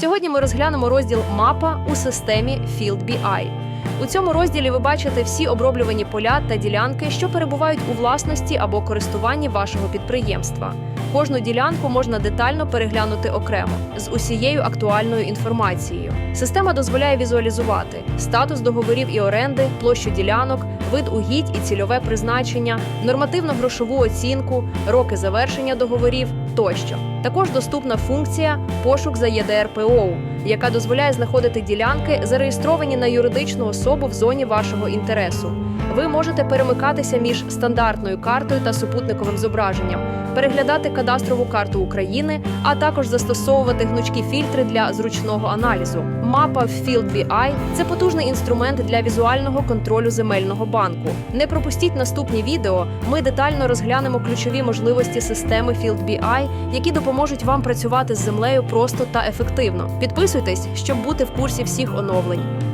Сьогодні ми розглянемо розділ Мапа у системі Field BI. У цьому розділі ви бачите всі оброблювані поля та ділянки, що перебувають у власності або користуванні вашого підприємства. Кожну ділянку можна детально переглянути окремо з усією актуальною інформацією. Система дозволяє візуалізувати статус договорів і оренди, площу ділянок, вид угідь і цільове призначення, нормативно-грошову оцінку, роки завершення договорів тощо. Також доступна функція пошук за ЄДРПО, яка дозволяє знаходити ділянки, зареєстровані на юридичну особу в зоні вашого інтересу. Ви можете перемикатися між стандартною картою та супутниковим зображенням, переглядати кадастрову карту України, а також застосовувати гнучкі фільтри для зручного аналізу. Мапа Field BI – це потужний інструмент для візуального контролю земельного банку. Не пропустіть наступні відео. Ми детально розглянемо ключові можливості системи Field BI, які допоможуть вам працювати з землею просто та ефективно. Підписуйтесь, щоб бути в курсі всіх оновлень.